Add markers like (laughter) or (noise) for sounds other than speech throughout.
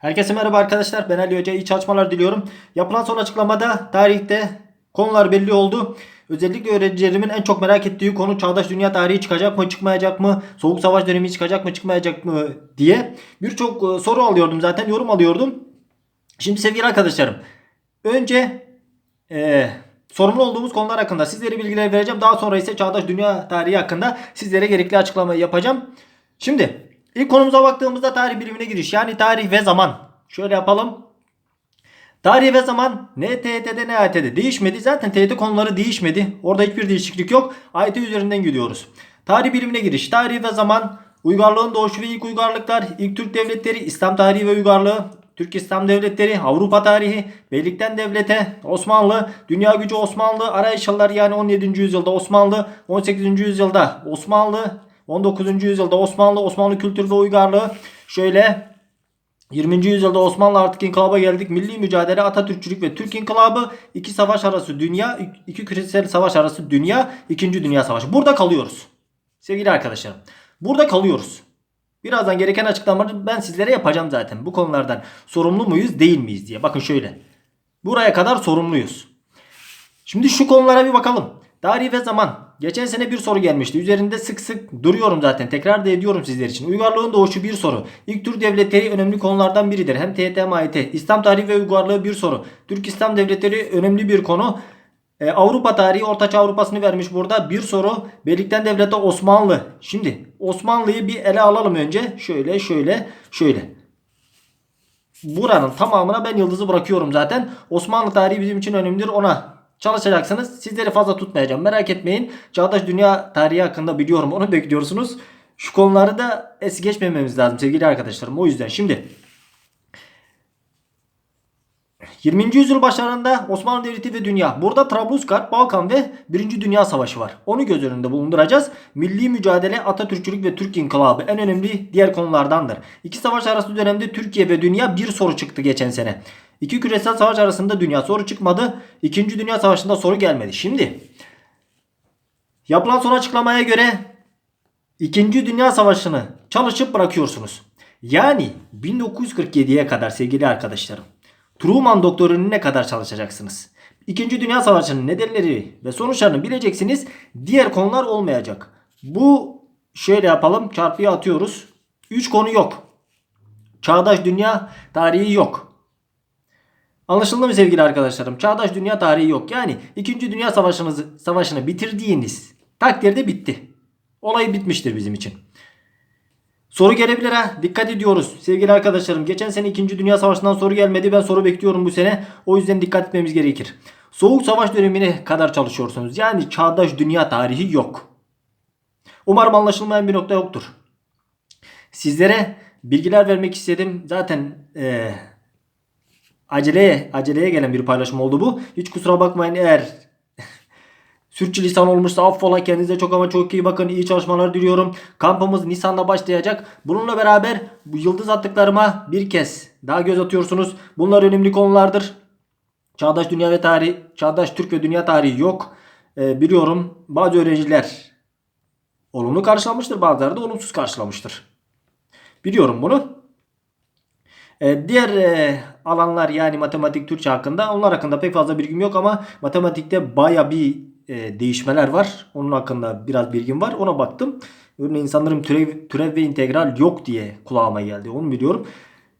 Herkese merhaba arkadaşlar. Ben Ali Hoca. İyi çalışmalar diliyorum. Yapılan son açıklamada tarihte konular belli oldu. Özellikle öğrencilerimin en çok merak ettiği konu çağdaş dünya tarihi çıkacak mı, çıkmayacak mı, soğuk savaş dönemi çıkacak mı, çıkmayacak mı diye birçok e, soru alıyordum zaten, yorum alıyordum. Şimdi sevgili arkadaşlarım, önce e, sorumlu olduğumuz konular hakkında sizlere bilgiler vereceğim. Daha sonra ise çağdaş dünya tarihi hakkında sizlere gerekli açıklamayı yapacağım. Şimdi ilk konumuza baktığımızda tarih bilimine giriş. Yani tarih ve zaman. Şöyle yapalım. Tarih ve zaman ne TYT'de ne AYT'de değişmedi. Zaten TYT konuları değişmedi. Orada hiçbir değişiklik yok. AYT üzerinden gidiyoruz. Tarih bilimine giriş. Tarih ve zaman, uygarlığın doğuşu ve ilk uygarlıklar, ilk Türk devletleri, İslam tarihi ve uygarlığı, Türk İslam devletleri, Avrupa tarihi, beylikten devlete, Osmanlı, dünya gücü Osmanlı, arayış yılları yani 17. yüzyılda Osmanlı, 18. yüzyılda Osmanlı, 19. yüzyılda Osmanlı, Osmanlı kültürü ve uygarlığı. Şöyle 20. yüzyılda Osmanlı artık inkılaba geldik. Milli mücadele, Atatürkçülük ve Türk inkılabı, iki savaş arası dünya, iki küresel savaş arası dünya, ikinci dünya savaşı. Burada kalıyoruz. Sevgili arkadaşlarım. Burada kalıyoruz. Birazdan gereken açıklamaları ben sizlere yapacağım zaten. Bu konulardan sorumlu muyuz değil miyiz diye. Bakın şöyle. Buraya kadar sorumluyuz. Şimdi şu konulara bir bakalım. Tarih ve zaman. Geçen sene bir soru gelmişti. Üzerinde sık sık duruyorum zaten. Tekrar da ediyorum sizler için. Uygarlığın doğuşu bir soru. İlk Türk devletleri önemli konulardan biridir. Hem TYT hem AYT. İslam tarihi ve uygarlığı bir soru. Türk İslam devletleri önemli bir konu. Ee, Avrupa tarihi Ortaçağ Avrupa'sını vermiş burada. Bir soru. Beylikten devlete Osmanlı. Şimdi Osmanlı'yı bir ele alalım önce. Şöyle şöyle şöyle. Buranın tamamına ben yıldızı bırakıyorum zaten. Osmanlı tarihi bizim için önemlidir. Ona çalışacaksınız. Sizleri fazla tutmayacağım. Merak etmeyin. Çağdaş dünya tarihi hakkında biliyorum. Onu bekliyorsunuz. Şu konuları da es geçmememiz lazım sevgili arkadaşlarım. O yüzden şimdi 20. yüzyıl başlarında Osmanlı Devleti ve dünya. Burada Trablusgarp, Balkan ve 1. Dünya Savaşı var. Onu göz önünde bulunduracağız. Milli mücadele, Atatürkçülük ve Türk İnkılabı en önemli diğer konulardandır. İki savaş arası dönemde Türkiye ve dünya bir soru çıktı geçen sene. İki küresel savaş arasında dünya soru çıkmadı. İkinci Dünya Savaşı'nda soru gelmedi. Şimdi yapılan son açıklamaya göre İkinci Dünya Savaşı'nı çalışıp bırakıyorsunuz. Yani 1947'ye kadar sevgili arkadaşlarım. Truman doktrinine kadar çalışacaksınız. İkinci Dünya Savaşı'nın nedenleri ve sonuçlarını bileceksiniz. Diğer konular olmayacak. Bu şöyle yapalım. Çarpıya atıyoruz. 3 konu yok. Çağdaş dünya tarihi yok. Anlaşıldı mı sevgili arkadaşlarım? Çağdaş dünya tarihi yok. Yani 2. Dünya Savaşı'nı, savaşını bitirdiğiniz takdirde bitti. Olay bitmiştir bizim için. Soru gelebilir ha. Dikkat ediyoruz sevgili arkadaşlarım. Geçen sene 2. Dünya Savaşı'ndan soru gelmedi. Ben soru bekliyorum bu sene. O yüzden dikkat etmemiz gerekir. Soğuk Savaş dönemine kadar çalışıyorsunuz. Yani çağdaş dünya tarihi yok. Umarım anlaşılmayan bir nokta yoktur. Sizlere bilgiler vermek istedim. Zaten eee aceleye aceleye gelen bir paylaşım oldu bu. Hiç kusura bakmayın eğer (laughs) sürçülisan olmuşsa affola kendinize çok ama çok iyi bakın. İyi çalışmalar diliyorum. Kampımız Nisan'da başlayacak. Bununla beraber bu yıldız attıklarıma bir kez daha göz atıyorsunuz. Bunlar önemli konulardır. Çağdaş dünya ve tarih, çağdaş Türk ve dünya tarihi yok. Ee, biliyorum bazı öğrenciler olumlu karşılamıştır, bazıları da olumsuz karşılamıştır. Biliyorum bunu. Ee, diğer e, alanlar yani matematik, Türkçe hakkında onlar hakkında pek fazla bilgim yok ama matematikte baya bir e, değişmeler var. Onun hakkında biraz bilgim var. Ona baktım. Örneğin sanırım türev, türev ve integral yok diye kulağıma geldi. Onu biliyorum.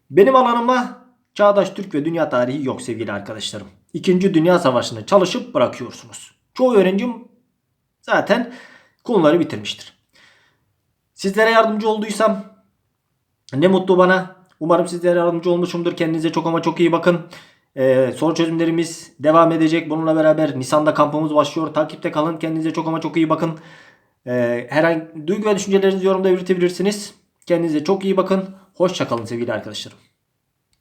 Benim alanıma çağdaş Türk ve dünya tarihi yok sevgili arkadaşlarım. İkinci Dünya Savaşı'nı çalışıp bırakıyorsunuz. Çoğu öğrencim zaten konuları bitirmiştir. Sizlere yardımcı olduysam ne mutlu bana. Umarım sizlere yardımcı olmuşumdur. Kendinize çok ama çok iyi bakın. Ee, soru çözümlerimiz devam edecek. Bununla beraber Nisan'da kampımız başlıyor. Takipte kalın. Kendinize çok ama çok iyi bakın. Ee, herhangi duygu ve düşüncelerinizi yorumda belirtebilirsiniz. Kendinize çok iyi bakın. Hoşçakalın sevgili arkadaşlarım.